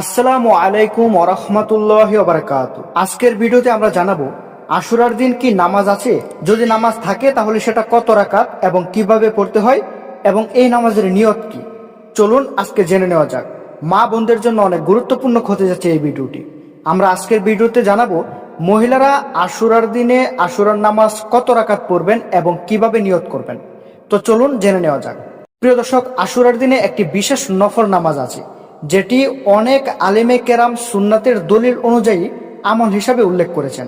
আসসালামু আলাইকুম ওরহমতুল্লাহ বারাকাত। আজকের ভিডিওতে আমরা জানাব, আশুরার দিন কি নামাজ আছে? যদি নামাজ থাকে, তাহলে সেটা কত রাকাত এবং কীভাবে পড়তে হয় এবং এই নামাজের নিয়ত কি? চলুন আজকে জেনে নেওয়া যাক। মা বোনদের জন্য অনেক গুরুত্বপূর্ণ হতে যাচ্ছে এই ভিডিওটি। আমরা আজকের ভিডিওতে জানাব, মহিলারা আশুরার দিনে আশুরার নামাজ কত রাকাত পড়বেন এবং কীভাবে নিয়ত করবেন। তো চলুন জেনে নেওয়া যাক। প্রিয় দর্শক, আশুরার দিনে একটি বিশেষ নফল নামাজ আছে। যেটি অনেক আলেমে কেরাম সুন্নাতের দলিল অনুযায়ী আমল হিসাবে উল্লেখ করেছেন।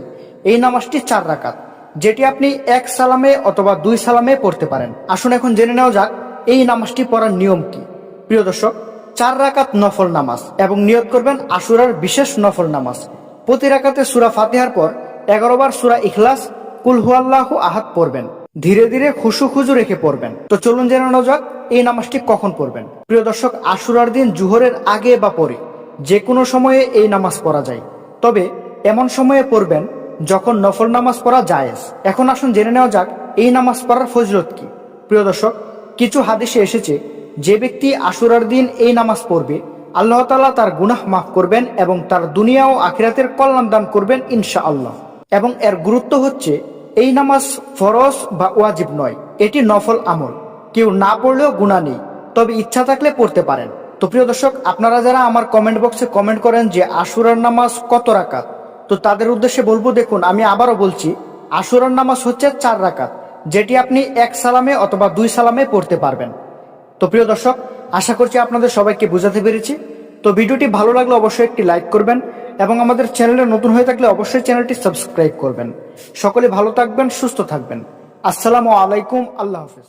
এই নামাজটি চার রাকাত, যেটি আপনি এক সালামে অথবা দুই সালামে পড়তে পারেন। আসুন এখন জেনে নেওয়া যাক, এই নামাজটি পড়ার নিয়ম কি? প্রিয় দর্শক, চার রাকাত নফল নামাজ এবং নিয়ত করবেন আশুরার বিশেষ নফল নামাজ। প্রতি রাকাতে সুরা ফাতিহার পর এগারো বার সুরা ইখলাস, কুল হুয়াল্লাহু আহাদ পড়বেন। ধীরে ধীরে খুশু খুজু রেখে পড়বেন। তো চলুন জেনে নেওয়া যাক এই নামাজটি কখন পড়বেন। প্রিয় দর্শক, আশুরার দিন জুহরের আগে বা পরে যে কোনো সময়ে এই নামাজ পড়া যায়। তবে এমন সময়ে পড়বেন যখন নফল নামাজ পড়া জায়েজ। এখন আসুন জেনে নেওয়া যাক এই নামাজ পড়ার ফজলত কি। প্রিয় দর্শক, কিছু হাদিসে এসেছে, যে ব্যক্তি আশুরার দিন এই নামাজ পড়বে, আল্লাহ তাআলা তার গুনাহ মাফ করবেন এবং তার দুনিয়া ও আখিরাতের কল্যাণ দান করবেন ইনশা আল্লাহ এবং এর গুরুত্ব হচ্ছে এই নামাজ ফরজ বা ওয়াজিব নয়, এটি নফল আমল। কেউ না পড়লেও গুণা নেই, তবে ইচ্ছা থাকলে পড়তে পারেন। তো প্রিয় দর্শক, আপনারা যারা আমার কমেন্ট বক্সে কমেন্ট করেন যে আশুরার নামাজ কত রাকাত, তো তাদের উদ্দেশ্যে বলব, দেখুন, আমি আবারও বলছি, আশুরার নামাজ হচ্ছে চার রাকাত, যেটি আপনি এক সালামে অথবা দুই সালামে পড়তে পারবেন। তো প্রিয় দর্শক, আশা করছি আপনাদের সবাইকে বুঝাতে পেরেছি। তো ভিডিওটি ভালো লাগলে অবশ্যই একটি লাইক করবেন এবং আমাদের চ্যানেলে নতুন হয়ে থাকলে অবশ্যই চ্যানেলটি সাবস্ক্রাইব করবেন। সকলে ভালো থাকবেন, সুস্থ থাকবেন। আসসালামু আলাইকুম, আল্লাহ হাফিজ।